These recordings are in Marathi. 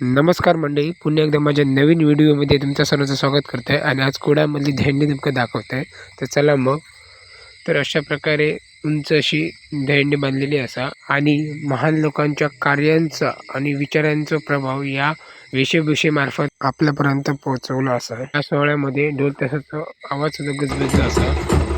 नमस्कार मंडळी पुन्हा एकदा माझ्या नवीन व्हिडिओमध्ये तुमचं सर्वांचं स्वागत करत आहे आणि आज कुडामधली धेंडी नेमकं दाखवत आहे तर चला मग. तर अशा प्रकारे उंच अशी धेंडी बांधलेली असा आणि महान लोकांच्या कार्यांचा आणि विचारांचा प्रभाव या वेशभूषेमार्फत आपल्यापर्यंत पोहोचवला असा या सोहळ्यामध्ये ढोल तसाचा आवाज सुद्धा गजबजला असा.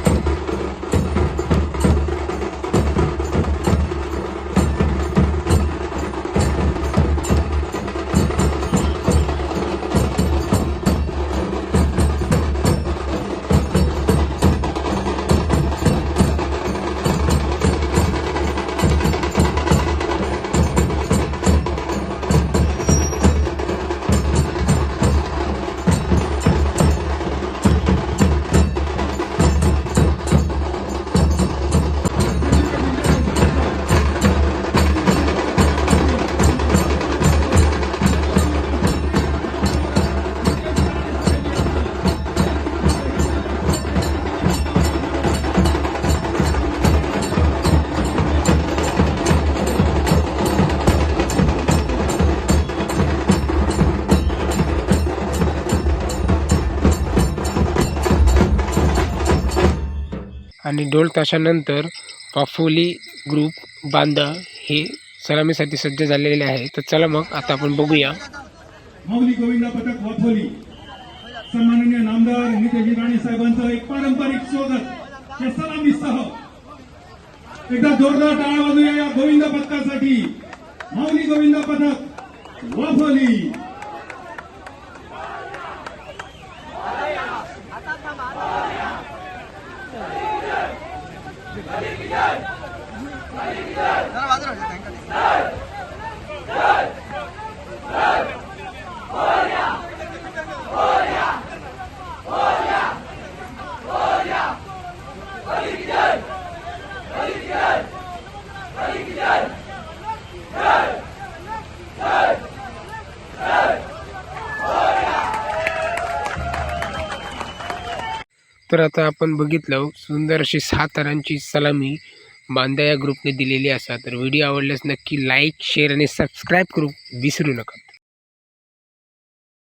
आणि ढोल ताशानंतर पाफोली ग्रुप बांदा हे सलामीसाठी सज्ज झालेले आहे. तर चला मग आता आपण बघूया. माऊली गोविंदा पथक वाफोली सन्माननीय नामदार नितेजी राणे साहेबांचं एक पारंपरिक स्वागत. या सलामीसह एकदा जोरदार टाळा वाजूया या गोविंद पथकासाठी. माऊली गोविंद पथक वाफोली Thank you. तर आता आपण बघितलं सुंदर अशी सहा तरांची सलामी बांदा या ग्रुपने दिलेली असा. तर व्हिडिओ आवडल्यास नक्की लाईक शेअर आणि सबस्क्राईब करू विसरू नका.